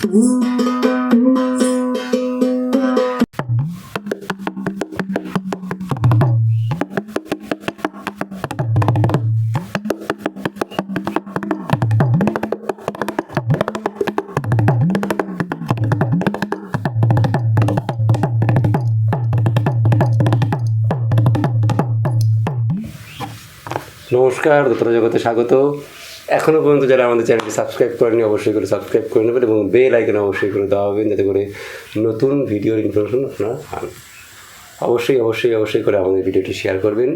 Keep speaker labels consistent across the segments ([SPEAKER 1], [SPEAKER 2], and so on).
[SPEAKER 1] নমস্কার দোতরা জগতে স্বাগত। এখনও পর্যন্ত যারা আমাদের চ্যানেলটি সাবস্ক্রাইব করেনি অবশ্যই করে সাবস্ক্রাইব করে নেবেন এবং বেল আইকন অবশ্যই করে দেওয়া হবেন যাতে করে নতুন ভিডিওর ইনফরমেশন আপনারা পান। অবশ্যই অবশ্যই অবশ্যই করে আমাদের ভিডিওটি শেয়ার করবেন,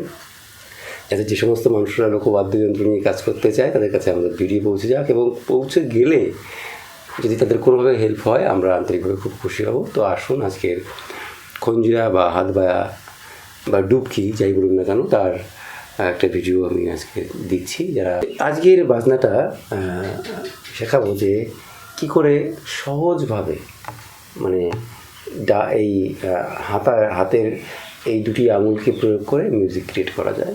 [SPEAKER 1] যাতে যে সমস্ত মানুষরা লোকবাদ্যযন্ত্র নিয়ে কাজ করতে চায়, তাদের কাছে আমাদের ভিডিও পৌঁছে যাক এবং পৌঁছে গেলে যদি তাদের কোনোভাবে হেল্প হয়, আমরা আন্তরিকভাবে খুব খুশি হব। তো আসুন আজকের খঞ্জিরা বা হাত বা ডুবকি, যাই বলুন না কেন, তার একটা ভিডিও আমি আজকে দিচ্ছি। যারা আজকের বাজনাটা শেখাবো যে কি করে সহজভাবে মানে ডা, এই হাতা, হাতের এই দুটি আঙুলকে প্রয়োগ করে মিউজিক ক্রিয়েট করা যায়।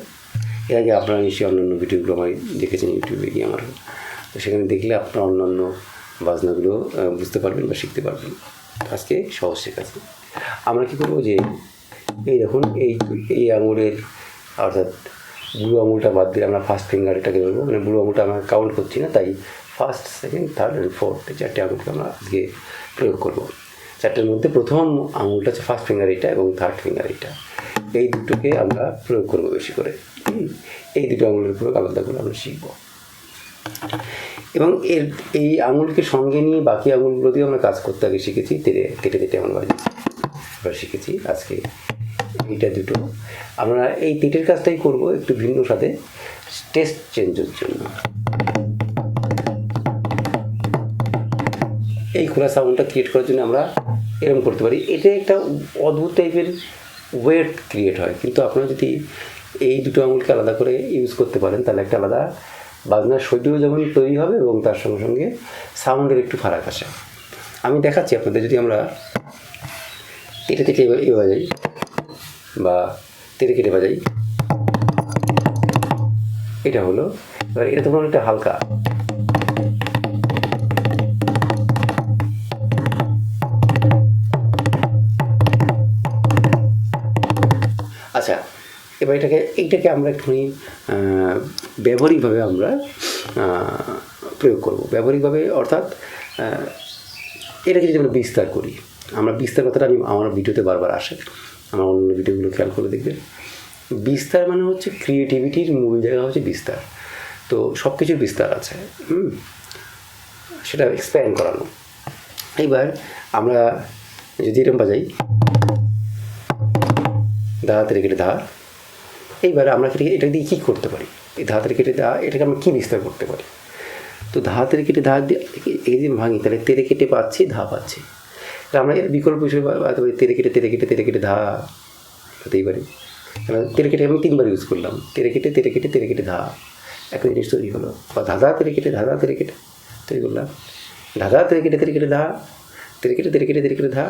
[SPEAKER 1] এর আগে আপনারা নিশ্চয়ই অন্যান্য ভিডিওগুলো আমার দেখেছেন ইউটিউবে গিয়ে আমার। তো সেখানে দেখলে আপনারা অন্যান্য বাজনাগুলো বুঝতে পারবেন বা শিখতে পারবেন। আজকে সহজ শেখাচ্ছি। আমরা কী করব যে, এই দেখুন, এই এই আঙুলের, অর্থাৎ বুড়ো আঙুলটা বাদ দিয়ে আমরা ফার্স্ট ফিঙ্গার এটাকে বলব মানে বুড়ো আঙুলটা আমরা কাউন্ট করছি না, তাই first second third and fourth এই চারটে আঙুলকে আমরা আজকে প্রয়োগ করব। চারটের মধ্যে প্রথম আঙুলটা হচ্ছে ফার্স্ট ফিঙ্গার এটা এবং থার্ড ফিঙ্গার এটা এই দুটোকে আমরা প্রয়োগ করব বেশি করে। এই দুটো আঙুলের প্রয়োগ আলাদা করে আমরা শিখব। এবং এর, এই আঙুলকে সঙ্গে নিয়ে বাকি আঙুলগুলো দিয়ে আমরা কাজ করতে আগে শিখেছি, তেরে, কেটে কেটে আমরা শিখেছি আজকে এইটা দুটো। আমরা এই তেটের কাজটাই করব একটু ভিন্ন সাথে। টেস্ট চেঞ্জের জন্য। এই খোলা সাউন্ডটা ক্রিয়েট করার জন্য আমরা এরকম করতে পারি। এটা একটা অদ্ভুত টাইপের ওয়েট ক্রিয়েট হয়। কিন্তু আপনারা যদি এই দুটো আঙুলকে আলাদা করে ইউজ করতে পারেন, তাহলে একটা আলাদা বাজনার শৈলীও যেমন তৈরি হবে এবং তার সঙ্গে সঙ্গে সাউন্ডের একটু ফারাক আসে। আমি দেখাচ্ছি আপনাদের যদি আমরা এটা থেকে এভাবে এ বাজাই বা তেরে কেটে বাজাই এটা হলো, এবার এটা তখন একটা হালকা। আচ্ছা এবার এটাকে এইটাকে আমরা একটুখানি ব্যবহারিকভাবে আমরা প্রয়োগ করব। ব্যবহারিকভাবে অর্থাৎ এটাকে যদি আমরা বিস্তার করি, আমরা বিস্তার কথাটা আমি আমার ভিডিওতে বারবার আসে। আমার অন্য ভিডিওগুলো খেয়াল করে দেখবেন বিস্তার মানে হচ্ছে ক্রিয়েটিভিটির মূল জায়গা হচ্ছে বিস্তার। তো সব কিছুর বিস্তার আছে, হুম? সেটা এক্সপ্যান্ড করানো। এইবার আমরা যদি এরকম বাজাই, ধা হাতের কেটে ধা। এইবার আমরা এটা দিয়ে কী করতে পারি? এই হাতের কেটে দা এটাকে আমরা কী বিস্তার করতে পারি? তো ধা হাতের কেটে ধা দিয়ে, এই যদি ভাঙি, তাহলে তেরে কেটে পাচ্ছি, ধা পাচ্ছি। আমরা এর বিকল্প হিসেবে পারি তেরে কেটে তেরে কেটে তেরে কেটে ধা হতেই পারি কারণ তেরে কেটে আমি তিনবার ইউজ করলাম তেরে কেটে তেরে কেটে তেরে কেটে ধা একটা জিনিস তৈরি হলো বা ধাঁধা তেরে কেটে ধাঁধা তেরে কেটে তৈরি করলাম ধাঁধা তেরে কেটে তেরে কেটে ধা তেরে কেটে তেরে কেটে তেরে কেটে ধা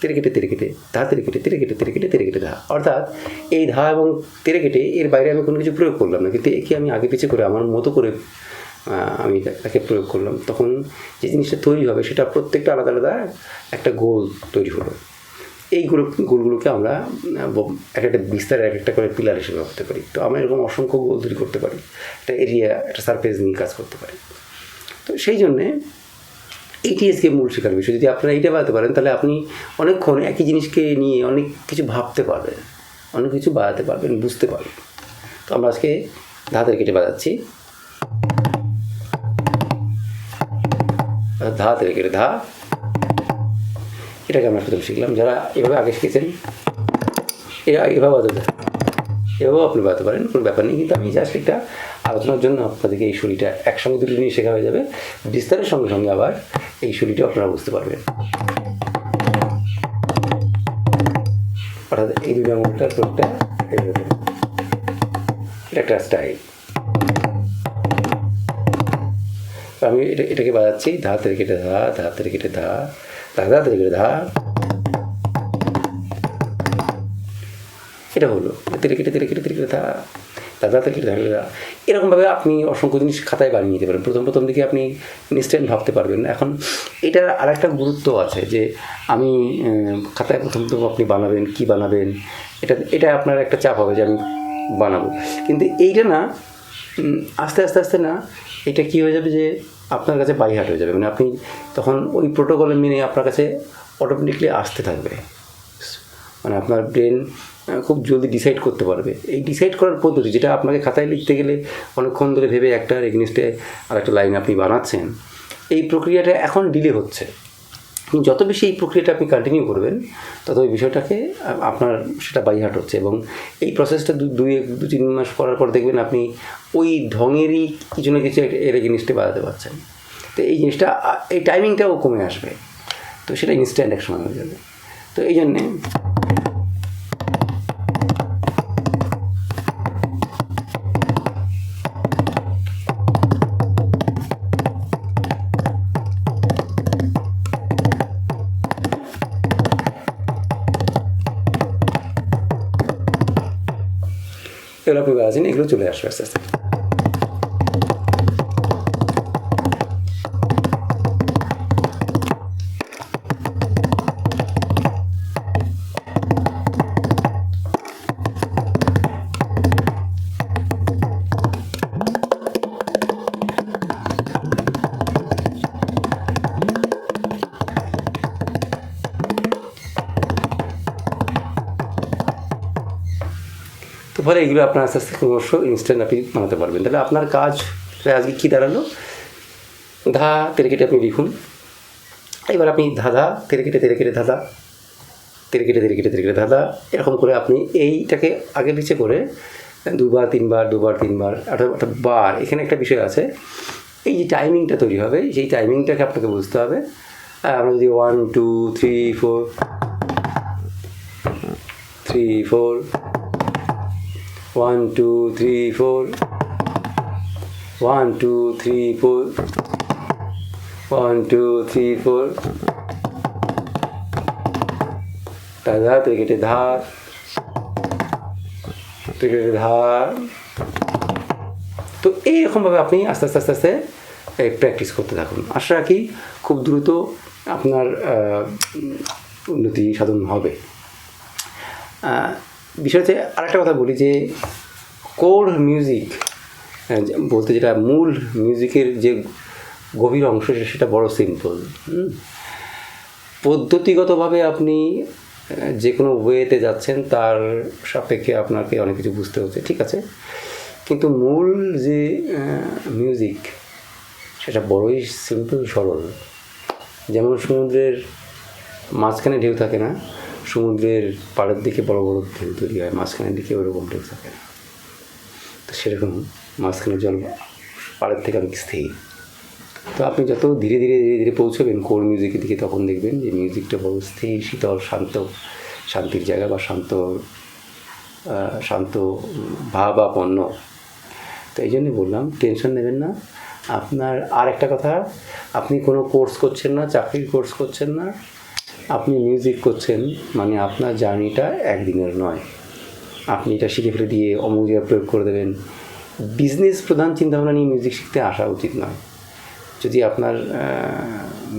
[SPEAKER 1] তেরে কেটে তেরে কেটে ধা তেরে কেটে তেরে কেটে তেরে কেটে তেরে কেটে ধা অর্থাৎ এই ধা এবং তেরে কেটে এর বাইরে আমি কোনো কিছু প্রয়োগ করলাম না কিন্তু একে আমি আগে পিছে করে আমার মতো করে আমি তাকে প্রয়োগ করলাম। তখন যে জিনিসটা তৈরি হবে, সেটা প্রত্যেকটা আলাদা আলাদা একটা গোল তৈরি হলো। এই গোল গোলগুলোকে আমরা এক একটা বিস্তার এক একটা করে পিলার হিসেবে ভাবতে পারি। তো আমরা এরকম অসংখ্য গোল তৈরি করতে পারি। একটা এরিয়া একটা সারফেস নিয়ে কাজ করতে পারি। তো সেই জন্যে এইটি মূল শেখার বিষয়। যদি আপনারা এইটা বাড়াতে পারেন, তাহলে আপনি অনেকক্ষণ একই জিনিসকে নিয়ে অনেক কিছু ভাবতে পারবেন। অনেক কিছু বাড়াতে পারবেন, বুঝতে পারবেন। তো আমরা আজকে ধাতের কেটে বাজাচ্ছি ধা থেকে ধা। এটাকে আমরা প্রথম শিখলাম। যারা এভাবে আগে শিখেছেন এভাবে বাজাতে এভাবেও আপনি বাজাতে পারেন, কোনো ব্যাপার নেই। কিন্তু আমি জাস্ট একটা আলোচনার জন্য আপনাদেরকে এই শরীরটা একসঙ্গে দুটো নিয়ে শেখা হয়ে যাবে। বিস্তারের সঙ্গে সঙ্গে আবার এই শরীরটা আপনারা বুঝতে পারবেন। অর্থাৎ এই দুটো আঙুলটার এটা একটা স্টাইল আমি এটা এটাকে বাজাচ্ছি ধা তেরে কেটে ধা ধা তেরে কেটে ধা ধা ধা তেরে কেটে ধা এটা হলো তেরে কেটে তেরে কেটে তেরে কেটে ধা দাদা থেকে দাদা এরকমভাবে আপনি অসংখ্য জিনিস খাতায় বানিয়ে নিতে পারেন প্রথম প্রথম দিকে আপনি ইনস্ট্যান্ট ভাবতে পারবেন এখন এটার আর একটা গুরুত্ব আছে যে আমি খাতায় প্রথম প্রথম আপনি বানাবেন কি বানাবেন এটা এটা আপনার একটা চাপ হবে যে আমি বানাবো কিন্তু এইটা না আস্তে আস্তে আস্তে না এটা কী হয়ে যাবে যে আপনার কাছে বাইহাট হয়ে যাবে। মানে আপনি তখন ওই প্রোটোকল মেনে আপনার কাছে অটোমেটিকলি আসতে থাকবে। মানে আপনার ব্রেন খুব জলদি ডিসাইড করতে পারবে। এই ডিসাইড করার পদ্ধতি, যেটা আপনাকে খাতায় লিখতে গেলে অনেকক্ষণ ধরে ভেবে একটা রেগনিস্টে আর একটা লাইন আপনি বানাচ্ছেন, এই প্রক্রিয়াটা এখন ডিলে হচ্ছে। কিন্তু যত বেশি এই প্রক্রিয়াটা আপনি কন্টিনিউ করবেন, তত ওই বিষয়টাকে আপনার সেটা বাইহাট হচ্ছে। এবং এই প্রসেসটা দুই এক- দু তিন মাস করার পর দেখবেন আপনি ওই ঢঙেরই কিছু না কিছু এর জিনিসটা বাড়াতে পারছেন। তো এই জিনিসটা এই টাইমিংটাও কমে আসবে। তো সেটা ইনস্ট্যান্ট এক সময় হয়ে যাবে। তো এই জন্যে বাজাচ্ছেন এগুলো চলে আসবে আস্তে আস্তে। ফলে এগুলো আপনার আস্তে আস্তে ক্রমশ ইনস্ট্যান্ট আপনি বানাতে পারবেন। তাহলে আপনার কাজ আজকে কী দাঁড়াল? ধা, তেরে কেটে আপনি লিখুন। এবার আপনি ধাঁধা তেরে কেটে তেরে কেটে ধাঁধা তেরে কেটে তেরে কেটে তেরে কেটে ধাঁধা এরকম করে আপনি এইটাকে আগে পিছিয়ে করে দুবার, তিনবার দুবার, তিনবার অর্থাৎ বার, এখানে একটা বিষয় আছে। এই যে টাইমিংটা তৈরি হবে, সেই টাইমিংটাকে আপনাকে বুঝতে হবে। আমরা যদি one two three four three four one two three four one two three four one two three four দাদা ক্রিকেটে ধার। ক্রিকেটে ধার। তো এইরকমভাবে আপনি আস্তে আস্তে আস্তে আস্তে প্র্যাকটিস করতে থাকুন। আশা রাখি খুব দ্রুত আপনার উন্নতি সাধন হবে। আহ, বিষয় হচ্ছে আরেকটা কথা বলি যে কোর মিউজিক আহ, বলতে যেটা মূল মিউজিকের যে গভীর অংশ সেটা বড় সিম্পল পদ্ধতিগতভাবে আপনি যে কোনো ওয়েতে যাচ্ছেন তার সাপেক্ষে আপনাকে অনেক কিছু বুঝতে হচ্ছে ঠিক আছে? কিন্তু মূল যে মিউজিক সেটা বড়ই সিম্পল সরল। যেমন সমুদ্রের মাঝখানে ঢেউ থাকে না সমুদ্রের পাড়ের দিকে বড় বড় ঢেউ তৈরি হয়, মাঝখানের দিকে ওরকম ঢেউ থাকে না। তো সেরকম মাঝখানে জল পাড়ের থেকে অনেক স্থির তো আপনি যত ধীরে ধীরে ধীরে ধীরে পৌঁছবেন কোর মিউজিকের দিকে, তখন দেখবেন যে মিউজিকটা বড় স্থির শীতল, শান্ত, শান্তির জায়গা বা শান্ত শান্ত ভাবাপন্ন তো এই জন্যই বললাম টেনশন নেবেন না। আপনার আর একটা কথা, আপনি কোনো কোর্স করছেন না, চাকরির কোর্স করছেন না আপনি মিউজিক করছেন মানে আপনার জার্নিটা একদিনের নয়। আপনি এটা শিখে ফেলে দিয়ে অমুক প্রয়োগ করে দেবেন। বিজনেস প্রধান চিন্তাভাবনা নিয়ে মিউজিক শিখতে আসা উচিত নয়। যদি আপনার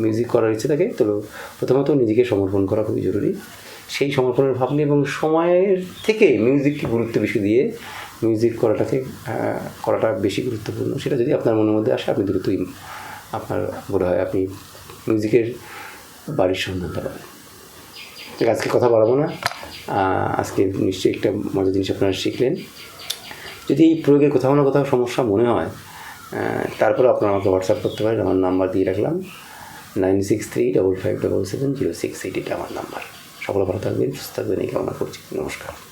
[SPEAKER 1] মিউজিক করার ইচ্ছে থাকে তো প্রথমত নিজেকে সমর্পণ করা খুবই জরুরি। সেই সমর্পণের ভাব নিয়ে এবং সময়ের থেকে মিউজিককে গুরুত্ব বেশি দিয়ে মিউজিক করাটাকে করাটা বেশি গুরুত্বপূর্ণ। সেটা যদি আপনার মনের মধ্যে আসে, আপনি দ্রুতই আপনার বোধ হয় আপনি মিউজিকের বাড়ির সন্ধানটা পাবেন ঠিক আজকে কথা বলাবো না। আজকে নিশ্চয়ই একটা মজার জিনিস আপনারা শিখলেন। যদি এই প্রয়োগে কোথাও না কোথাও সমস্যা মনে হয় তারপরে আপনারা আমাকে হোয়াটসঅ্যাপ করতে পারেন। আমার নাম্বার দিয়ে রাখলাম। Nine six three double five double seven zero six eight এটা আমার নাম্বার। সকলে ভালো থাকবেন, সুস্থ থাকবেন। এই কামনা করছি। নমস্কার।